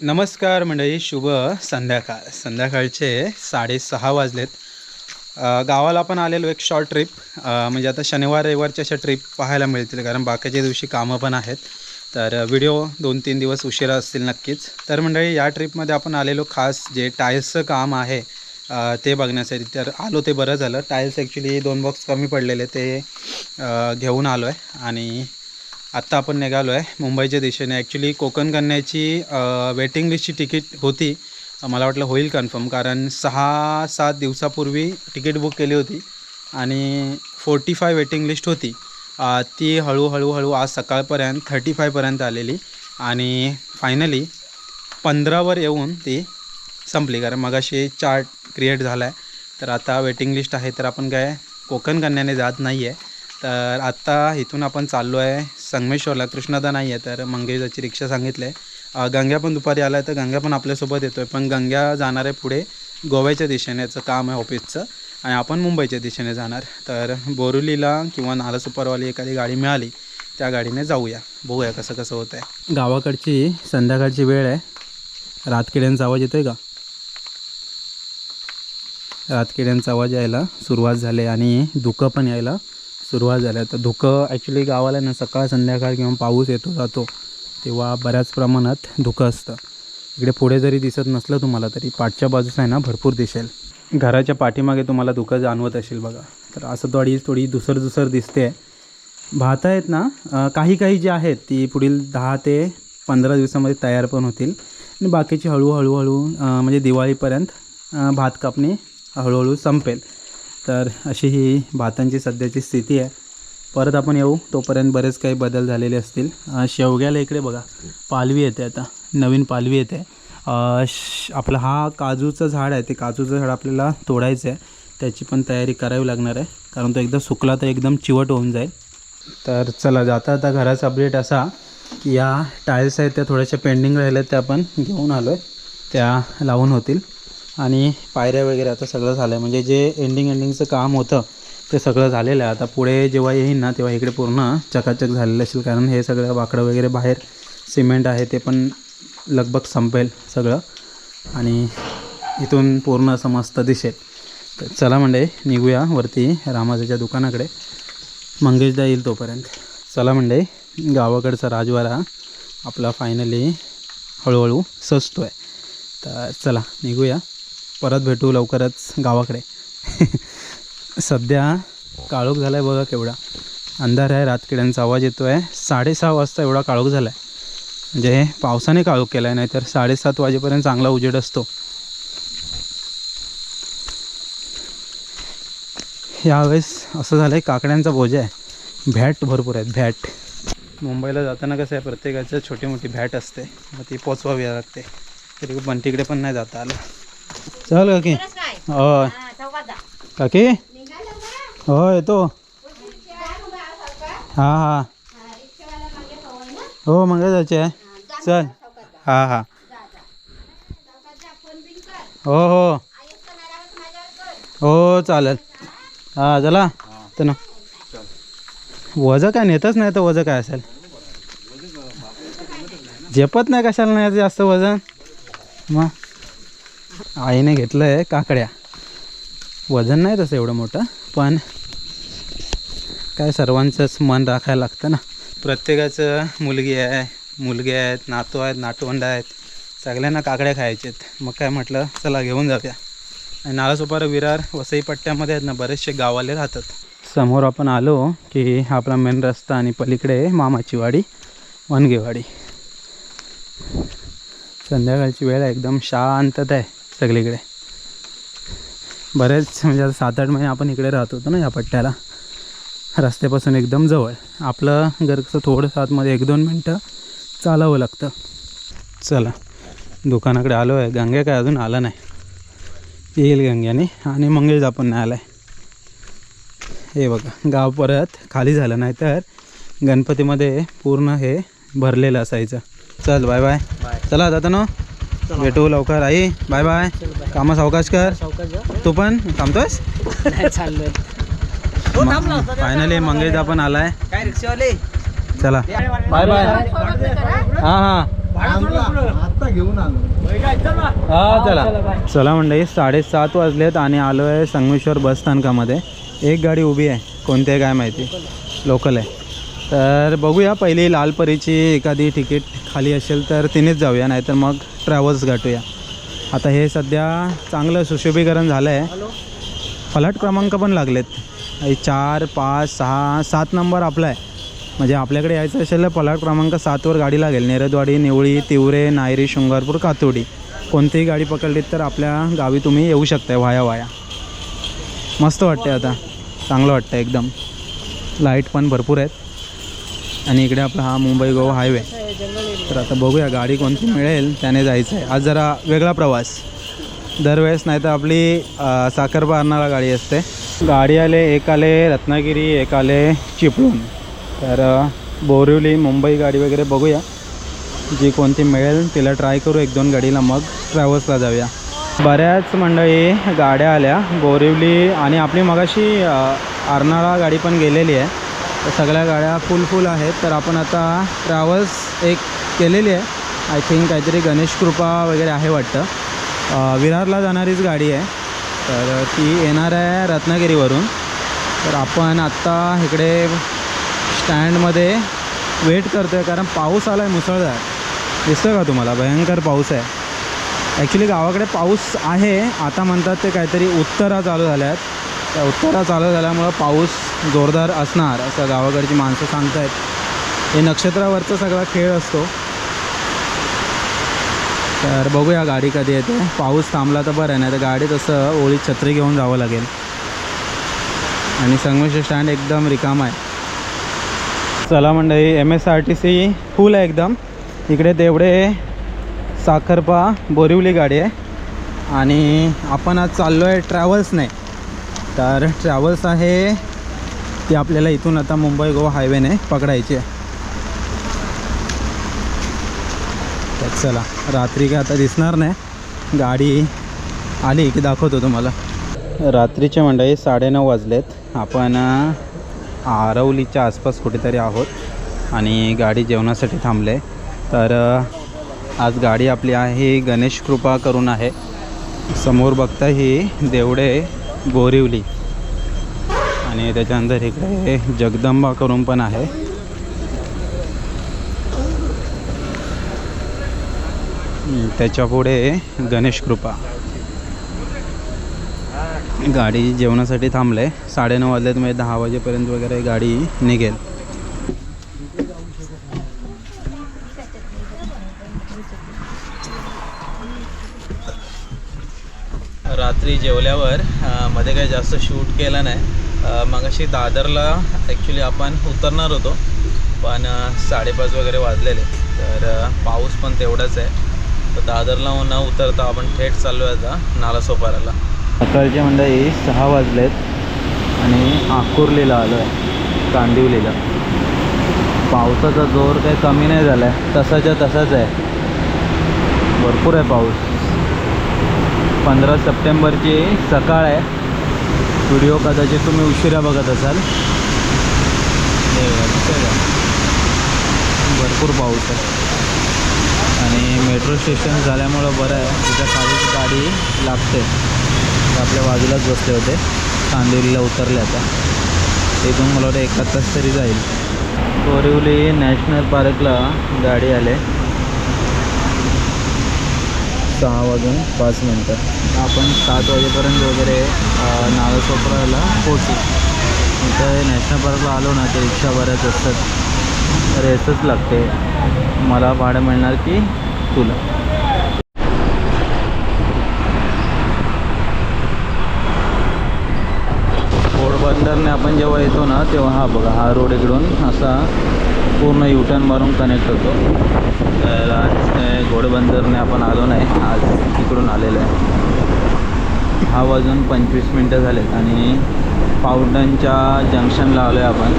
नमस्कार मंडळी शुभ संध्याकाळ. संध्याकाळचे साडेसहा वाजलेत. गावाला पण आलेलो एक शॉर्ट ट्रिप म्हणजे आता शनिवार रविवारच्या अशा ट्रिप पाहायला मिळतील कारण बाकीच्या दिवशी कामं पण आहेत. तर व्हिडिओ दोन तीन दिवस उशिरा असतील नक्कीच. तर मंडळी या ट्रिपमध्ये आपण आलेलो खास जे टाईल्सचं काम आहे ते बघण्यासाठी तर आलो ते बरं झालं. टाईल्स ॲक्च्युली दोन बॉक्स कमी पडलेले ते घेऊन आलो आहे आणि आत्ता आपण निघालो आहे मुंबईच्या दिशेने. ॲक्च्युली कोकण कन्याची वेटिंग लिस्टची तिकीट होती. मला वाटलं होईल कन्फर्म कारण सहा सात दिवसापूर्वी तिकीट बुक केली होती आणि फोर्टी फाय वेटिंग लिस्ट होती ती हळूहळू हळू आज सकाळपर्यंत थर्टी फायपर्यंत आलेली. आणि फायनली पंधरावर येऊन ती संपली कारण मगाशी चार्ट क्रिएट झाला आहे तर आता वेटिंग लिस्ट आहे तर आपण काय कोकण कन्याने जात नाही आहे तर आत्ता इथून आपण चाललो आहे संगमेश्वरला. कृष्णदा नाही आहे तर मंगेशाची रिक्षा सांगितलं आहे. गंग्या पण दुपारी आला आहे तर गंग्या पण आपल्यासोबत येतो आहे पण गंग्या जाणार आहे पुढे गोव्याच्या दिशेने याचं काम आहे ऑफिसचं. आणि आपण मुंबईच्या दिशेने जाणार. तर बोरुलीला किंवा नालासुपारवाली एखादी गाडी मिळाली त्या गाडीने जाऊया. बघूया कसं कसं होतं आहे गावाकडची संध्याकाळची वेळ आहे. रातकिड्यांचा आवाज येतोय का? रातकिड्यांचा आवाज यायला सुरुवात झाली आणि धुकं पण यायला सुरुवात झाली. तर धुकं ॲक्च्युली गावाला ना सकाळ संध्याकाळ किंवा पाऊस येतो जातो तेव्हा बऱ्याच प्रमाणात धुकं असतं. इकडे पुढे जरी दिसत नसलं तुम्हाला तरी पाठच्या बाजूस आहे ना भरपूर दिसेल. घराच्या पाठीमागे तुम्हाला धुकं जाणवत असेल बघा. तर असं थोडी थोडी दुसर दुसर दिसते. भात आहेत ना काही काही जी आहेत ती पुढील दहा ते पंधरा दिवसामध्ये तयार पण होतील. आणि बाकीची हळूहळू हळू म्हणजे दिवाळीपर्यंत भात कापणी हळूहळू संपेल. तर अशी ही भातांची सध्याची स्थिती आहे. परत आपण येऊ. तोपर्यंत बरेच काही बदल झालेले असतील. शेवग्याला इकडे बघा. पालवी येते आता. नवीन पालवी येते. श- आपला हा काजूचं झाड आहे. ते काजूचं झाड आपल्याला तोडायचं आहे. त्याची पण तयारी करावी लागणार आहे. कारण तो एकदा सुकला तर एकदम चिवट होऊन जाईल. तर चला जाता आता घराचा अपडेट असा की या टाईल्स आहेत त्या थोड्याशा पेंडिंग राहिल्यात त्या आपण घेऊन आलो आहे त्या लावून होतील. आणि पायऱ्या वगैरे आता सगळं झालं आहे म्हणजे जे एंडिंग एंडिंगचं काम होतं ते सगळं झालेलं आहे. आता पुढे जेव्हा येईन ना तेव्हा इकडे पूर्ण चकाचक झालेलं असेल. कारण हे सगळं वाकडं वगैरे बाहेर सिमेंट आहे ते पण लगभग संपेल सगळं. आणि इथून पूर्ण असं मस्त दिसेल. तर चला म्हणजे निघूया वरती रामाजाच्या दुकानाकडे. मंगेशदा येईल तोपर्यंत. चला म्हणजे गावाकडचा राजवाडा आपला फायनली हळूहळू सजतो आहे तर चला निघूया. परत भेटू लवकरच गावाकडे. सध्या काळोख झाला आहे बघा केवढा. अंधार आहे रातकिड्यांचा आवाज येतो आहे साडेसहा वाजता एवढा काळोख झाला आहे म्हणजे पावसाने काळोख केला आहे नाहीतर साडेसात वाजेपर्यंत चांगला उजेड असतो. यावेळेस असं झालं आहे काकड्यांचा बोजा आहे. भॅट भरपूर आहेत भॅट मुंबईला जाताना कसं आहे प्रत्येकाचं छोटी मोठी भॅट असते. मग ती पोचवावी लागते. तरी बंटीकडे पण नाही जाता आलं. चल काकी हो काकी हो येतो हां हां. हो मग जायचे आहे. चल. हां हां. हो हो. हो चालेल. हां चला. तर ना वजं काय नेतच नाही तर वजं काय असेल? झेपत नाही कशाला नाही जास्त वजन? मग? आईने घेतलं आहे काकड्या. वजन नाही तसं एवढं मोठं पण काय सर्वांचंच मन राखायला लागतं ना. प्रत्येकाचं मुलगी आहे मुलगे आहेत नातू आहेत नातवंड आहेत सगळ्यांना काकड्या खायचे आहेत. मग काय म्हटलं चला घेऊन जाऊया. आणि नालासोपारा विरार वसई पट्ट्यामध्ये आहेत ना बरेचसे गावाले राहतात. समोर आपण आलो की आपला मेन रस्ता आणि पलीकडे मामाची वाडी वनगेवाडी. संध्याकाळची वेळ आहे एकदम शांतता आहे. सगळीकडे. बरेच म्हणजे आता सात आठ महिने आपण इकडे राहत होतो ना या पट्ट्याला. रस्त्यापासून एकदम जवळ. आपलं घर कसं थोडंसं आतमध्ये एक दोन मिनटं चालावं लागतं. चला दुकानाकडे आलो आहे. गंगे काय अजून आला नाही. येईल गंग्याने. आणि मंगेश आपण नाही आला आहे हे बघा गाव परत खाली झालं. नाही तर गणपतीमध्ये पूर्ण हे भरलेलं असायचं. चल बाय बाय चला जाता ना. भेटू लवकर आई. बाय बाय कामा सावकाश कर. तू पण थांबतोयस चाललोय. फायनली मंगेशदा पण आलाय. चला. बाय बाय हां हां. आता घेऊन आलो. हा चला. चला मंडळी साडेसात वाजलेत आणि आलो आहे संगमेश्वर बस स्थानकामध्ये. एक गाडी उभी आहे. कोणती आहे काय माहिती? लोकल आहे. तर बघूया पहिली लालपरीची एखादी तिकीट खाली असेल तर तिनेच जाऊया नाहीतर मग ट्रॅव्हल्स गाठूया. आता हे सध्या चांगलं सुशोभीकरण झालं आहे फलाट क्रमांक पण लागलेत. चार पाच सहा सात नंबर आपला आहे. म्हणजे आपल्याकडे यायचं असेल तर फलाट क्रमांक सातवर गाडी लागेल. नेरदवाडी निवळी तिवरे नायरी शृंगारपूर कातोडी. कोणतीही गाडी पकडलीत तर आपल्या गावी तुम्ही येऊ शकताय वाया वाया. मस्त वाटते आता. चांगलं वाटतं एकदम. लाइट पण भरपूर आहेत. आणि इकडे आपला हा मुंबई गोवा हायवे. तर आता बघूया गाडी कोणती मिळेल त्याने जायचं आहे आज जरा वेगळा प्रवास. दरवेळेस नाही तर आपली अ, साखरपा अर्नाळा गाडी असते. गाडी आले एक आले रत्नागिरी एक आले चिपळूण. तर बोरिवली मुंबई गाडी वगैरे बघूया. जी कोणती मिळेल तिला ट्राय करू एक दोन गाडीला मग ट्रॅव्हल्सला जाऊया. बऱ्याच मंडळी गाड्या आल्या बोरिवली आणि आपली मगाशी अर्नाळा गाडी पण गेलेली आहे. सगळ्या गाड्या फुल फुल आहेत. तर आपण आता ट्रॅव्हल्स एक केलेली आहे. आय थिंक काहीतरी गणेश कृपा वगैरे आहे वाटतं. विरारला जाणारीच गाडी आहे. तर ती येणार आहे रत्नागिरीवरून. तर आपण आत्ता इकडे स्टँडमध्ये वेट करतो आहे कारण पाऊस आला आहे मुसळधार. दिसतं का तुम्हाला? भयंकर पाऊस आहे. ॲक्च्युली गावाकडे पाऊस आहे. आता म्हणतात ते काहीतरी उत्तरा चालू झाल्या आहेत त्या उत्तरा चालू झाल्यामुळं पाऊस जोरदार असणार असं गावाकडची माणसं सांगतायत. हे नक्षत्रावरचा सगळा खेळ असतो. तर बघूया गाडी कधी येते. पाऊस थांबला तर बरं आहे नाही तर गाडी तसं ओळीत छत्री घेऊन जावं लागेल. आणि संगमेश्वर स्टँड एकदम रिकाम आहे. चला मंडळी M S R T C full आहे एकदम. इकडे तेवढे साखरपा बोरिवली गाडी आहे. आणि आपण आज चाललो आहे ट्रॅव्हल्सने तर ट्रॅव्हल्स आहे ती आपल्याला इथून आता मुंबई गोवा हायवेने पकडायची आहे. चला रात्री काय आता दिसणार नाही. गाडी आली की दाखवतो तुम्हाला. रात्रीचे मंडळी साडेनऊ वाजलेत. आपण आरवलीच्या आसपास कुठेतरी आहोत आणि गाडी जेवणासाठी थांबले. तर आज गाडी आपली आहे गणेश कृपा करून आहे. समोर बघता ही देवडे बोरिवली आणि त्याच्यानंतर इकडे जगदंबा करून पण आहे. त्याच्यापुढे गणेश कृपा. गाडी जेवणासाठी थांबले. साडेनऊ वाजलेत म्हणजे दहा वाजेपर्यंत वगैरे गाडी निघेल. रात्री जेवल्यावर मध्ये काही जास्त शूट केलं नाही. मग अशी दादरला ॲक्च्युली आपण उतरणार होतो. पण साडेपाच वगैरे वाजलेले. तर पाऊस पण तेवढाच आहे. तर दादरला न उतरता आपण थेट चाललो आहे आता नालासोपाराला सकाळचे मंडळी सहा वाजलेत आणि आकुर्लीला आलो आहे कांदिवलीला. पावसाचा जोर काही कमी नाही झाला आहे तसाच्या तसाच आहे. भरपूर आहे पाऊस. पंधरा सप्टेंबरची सकाळ आहे. व्हिडिओ कदाचित तुम्ही उशिरा बघत असाल. हे दिसतंय का? भरपूर पाऊस आहे. आणि मेट्रो स्टेशन झाल्यामुळं बरं आहे. तिथं खालीच गाडी लागते. आपल्या बाजूलाच बसले होते. कांदिवलीला उतरले आता. इथून मला वाटतं एका तास तरी जाईल. बोरिवली नॅशनल पार्कला गाडी आले. सहा वाजून पाच मिनटं. आपण सात वाजेपर्यंत वगैरे नागसोपराला पोचू इथं नॅशनल पार्कला आलो ना तर रिक्षा बऱ्याच असतात. रेसच लागते. मला भाडं मिळणार की तुला? घोडबंदरने आपण जेव्हा येतो ना तेव्हा हा बघा हा रोड इकडून असा पूर्ण युटर्न मारून कनेक्ट होतो. तर आज घोडबंदरने आपण आलो नाही आज इकडून आलेलं आहे. हा वाजून पंचवीस मिनटं झालेत आणि पावडनच्या जंक्शनला आलो आहे आपण.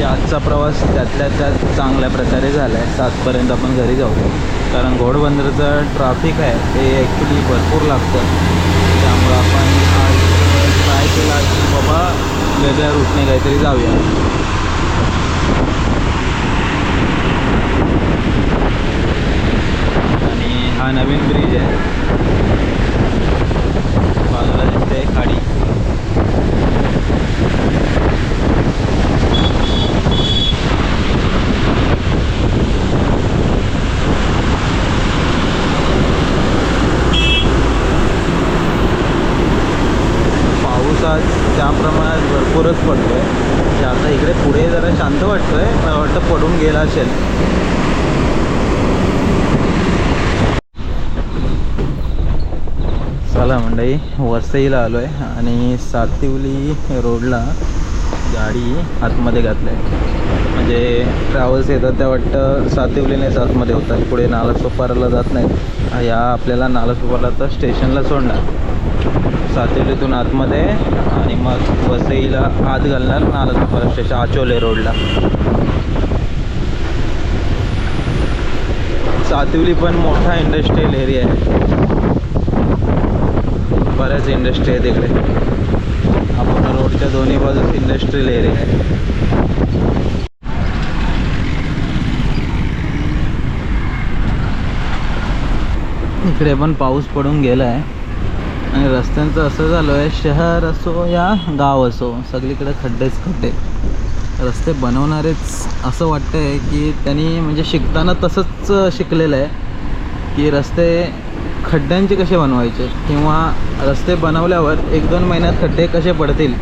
म्हणजे आजचा प्रवास त्यातल्या त्यात चांगल्या प्रकारे झाला आहे सातपर्यंत आपण घरी जाऊ. कारण घोडबंदरचं ट्राफिक आहे ते ॲक्च्युली भरपूर लागतं. त्यामुळं आपण आज ट्राय केला की बाबा वेगळ्या रूटने काहीतरी जाऊया. आणि हा नवीन ब्रिज आहे बाजूला दिसते खाडी पाऊस आज त्या प्रमाणात भरपूरच पडतोय म्हणजे आता इकडे पुढे जरा शांत वाटतोय मला वाटतं पडून गेला असेल चला मंडई वसईला आलो आहे आणि सातिवली रोडला गाडी आतमध्ये घातलं आहे. म्हणजे ट्रॅव्हल्स येतात त्या वाटतं सातिवलीनेच आतमध्ये होतात. पुढे नालासोपाराला जात नाहीत. या आपल्याला नालासोपाराला तर स्टेशनला सोडणार. सातिवलीतून आतमध्ये आणि मग वसईला आत घालणार नालासोपारा स्टेशन आचोले रोडला. सातिवली पण मोठा इंडस्ट्रियल एरिया आहे. बऱ्याच इंडस्ट्री आहेत इकडे. आपण रोडच्या दोन्ही बाजूस इंडस्ट्रियल एरिया आहे इकडे पण पाऊस पडून गेला आहे आणि रस्त्यांचं असं झालं आहे शहर असो या गाव असो सगळीकडे खड्डेच खड्डे. रस्ते बनवणारेच असं वाटतंय की त्यांनी म्हणजे शिकताना तसंच शिकलेलं आहे. की रस्ते खड्ड्यांचे कसे बनवायचे? किंवा रस्ते बनवल्यावर एक दोन महिन्यात खड्डे कसे पडतील?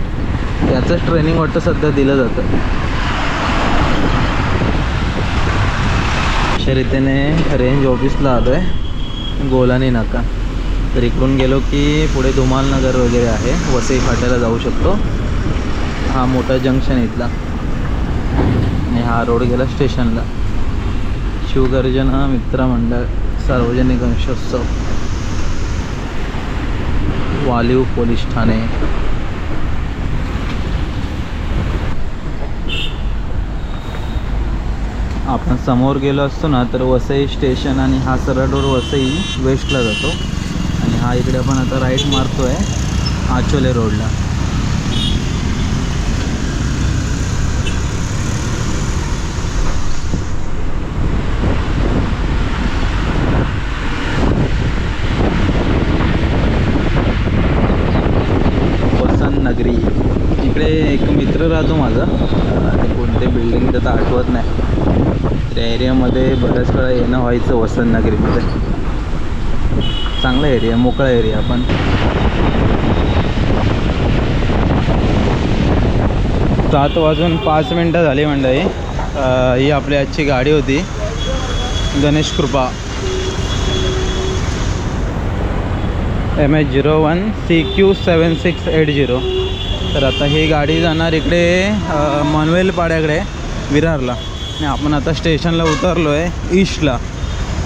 याचंच ट्रेनिंग वाटतं सध्या दिलं जातं. अशा रीतीने रेंज ऑफिसला आलो आहे गोलानी नाका. तर इकडून गेलो की पुढे धुमालनगर वगैरे आहे. वसई फाट्याला जाऊ शकतो. हा मोठा जंक्शन इथला. आणि हा रोड गेला स्टेशनला शिवगर्जना मित्रमंडळ सार्वजनिक गणेशोत्सव. वालीव पोलीस ठाणे. आपण समोर गेलो असतो ना तर वसई स्टेशन आणि हा सरळ रोड वसई वेस्टला जातो. आणि हा इकडे आपण आता राईट आहे आचोले रोडला वसंत नगरी इकडे एक मित्र राहतो माझा. कोणते बिल्डिंग त्याचा आठवत नाही. त्या एरियामध्ये बऱ्याच वेळा येणं व्हायचं वसंत नगरीमध्ये चांगला एरिया मोकळा एरिया पण. सात वाजून पाच मिनटं झाली मंडळी. ही आपली आजची गाडी होती. Ganesh Krupa. M H zero one C Q seven six eight zero तर आता ही गाडी जाणार इकडे अ, मनवेल पाड्याकडे विरारला. आणि आपण आता स्टेशनला उतरलो आहे ईस्टला.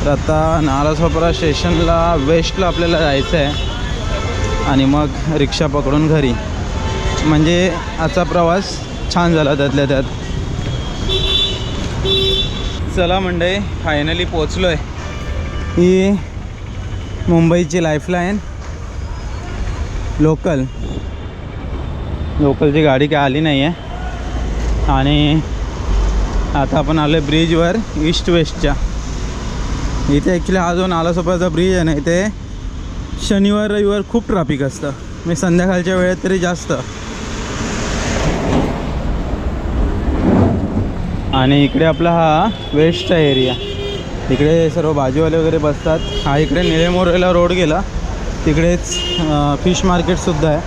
तर आता नारासोपरा स्टेशनला वेस्टला आपल्याला जायचं आहे आणि मग रिक्षा पकडून घरी. म्हणजे आजचा प्रवास छान झाला त्यातल्या त्यात. चला म्हणजे फायनली पोचलो आहे ही मुंबईची लाईफलाईन लोकल लोकलची गाडी काय आली नाही आहे आणि आता आपण आलो आहे ब्रिजवर ईस्ट वेस्टच्या. इथे ॲक्च्युली हा जो नालासोपाचा ब्रिज आहे ना इथे शनिवार रविवार खूप ट्रॅफिक असतं. मी संध्याकाळच्या वेळेत तरी जास्त. आणि इकडे आपला हा वेस्टचा एरिया इकडे सर्व भाजीवाले वगैरे बसतात. हा इकडे निळेमोरेला रोड गेला. तिकडेच फिश मार्केटसुद्धा आहे.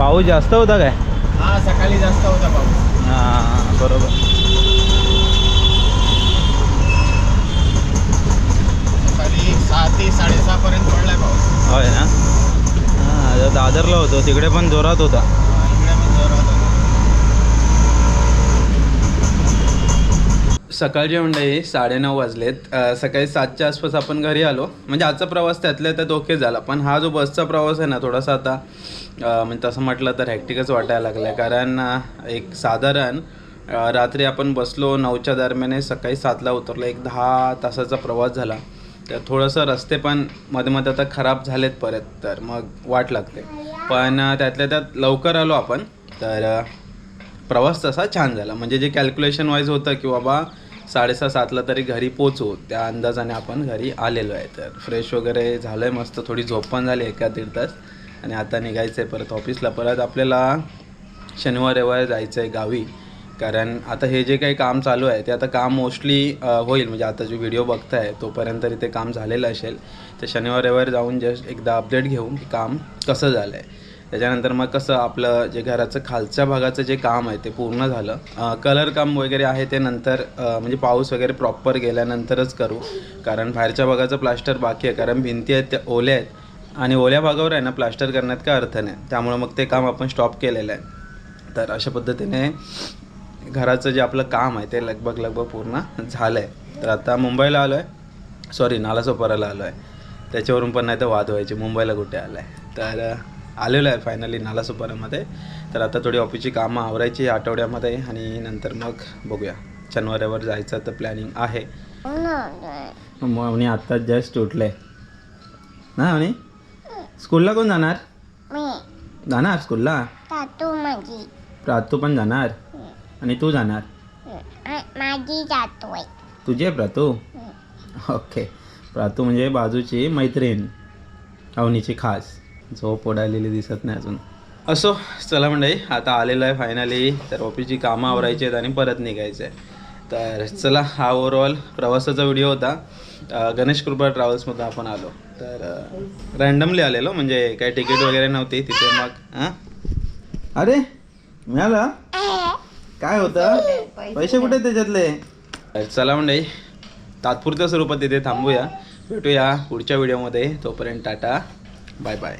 पाऊस जास्त होता काय? हा सकाळी जास्त होता पाऊस. हां बरोबर. सकाळी सहा ते साडेसहा पर्यंत पडलाय पाऊस. होय ना? हां दादरला होतो तिकडे पण जोरात होता हा, इकडे पण जोरात होता सकाळचे म्हणजे साडेनऊ वाजलेत. सकाळी सातच्या आसपास आपण घरी आलो. म्हणजे आजचा प्रवास त्यातल्या त्यात ओके झाला. पण हा जो बसचा प्रवास आहे ना थोडासा आता म्हणजे तसं म्हटलं तर हॅक्टिकच वाटायला लागला आहे कारण एक साधारण रात्री आपण बसलो नऊच्या दरम्यान सकाळी सातला उतरलो. एक दहा तासाचा प्रवास झाला. तर थोडंसं रस्ते पण मध्ये मध्ये आता खराब झालेत परत. तर मग वाट लागते. पण त्यातल्या त्यात लवकर आलो आपण. तर प्रवास तसा छान झाला. म्हणजे जे कॅल्क्युलेशन वाईज होतं की बाबा साडेसहा सातला तरी घरी पोचू. त्या अंदाजाने आपण घरी आलेलो आहे. तर फ्रेश वगैरे झालं आहे मस्त. थोडी झोप पण झाली एका दीड तास. आणि आता निघायचं आहे परत ऑफिसला परत आपल्याला शनिवार रविवार जायचं आहे गावी. कारण आता हे जे काही काम चालू आहे ते आता काम मोस्टली होईल. म्हणजे आता जो व्हिडिओ बघताय तोपर्यंत तरी ते काम झालेलं असेल. तर शनिवार रविवार जाऊन जस्ट एकदा अपडेट घेऊन की काम कसं झालं आहे त्याच्यानंतर मग कसं आपलं जे घराचं खालच्या भागाचं जे काम आहे ते पूर्ण झालं. कलर काम वगैरे आहे ते नंतर म्हणजे पाऊस वगैरे प्रॉपर गेल्यानंतरच करू. कारण बाहेरच्या भागाचं प्लास्टर बाकी आहे कारण भिंती आहेत त्या ओल्या आहेत. आणि ओल्या भागावर आहे ना प्लास्टर करण्यात काय अर्थ नाही. त्यामुळं मग ते काम आपण स्टॉप केलेलं आहे. तर अशा पद्धतीने घराचं जे आपलं काम आहे ते लगभग लगभग पूर्ण झालं आहे तर आता मुंबईला आलो आहे सॉरी नालासोपाराला आलो आहे त्याच्यावरून पण नाही तर वाद व्हायचे. मुंबईला कुठे आलं आहे तर आलेलो आहे फायनली नालासोपारामध्ये तर आता थोडी ऑफिसची कामं आवरायची आठवड्यामध्ये आणि नंतर मग बघूया. शनिवारावर जायचं तर प्लॅनिंग आहे. मग आणि आत्ताच जस्ट उठले ना आणि स्कूलला कोण जाणार? जाणार स्कूलला? प्रातू पण जाणार? आणि तू जाणार? आ- माझी जातोय. तुझी आहे प्रातू? ओके. प्रातू म्हणजे बाजूची मैत्रीण. अवनीची खास. झोप ओढायलेली दिसत नाही अजून. असो चला म्हणजे आता आलेलो आहे फायनली तर ऑफिसची कामं आवरायची आहेत आणि परत निघायचं आहे तर चला हा ओव्हरऑल प्रवासाचा व्हिडिओ होता. गणेश कृपा ट्रॅव्हल्समधून आपण आलो. तर रँडमली आलेलो म्हणजे काही तिकीट वगैरे नव्हती तिथे मग हां अरे मिळाला? काय होतं? पैसे कुठे आहेत त्याच्यातले? चला म्हणजे तात्पुरत्या स्वरूपात तिथे थांबूया. भेटूया पुढच्या व्हिडिओमध्ये तोपर्यंत टाटा. Bye bye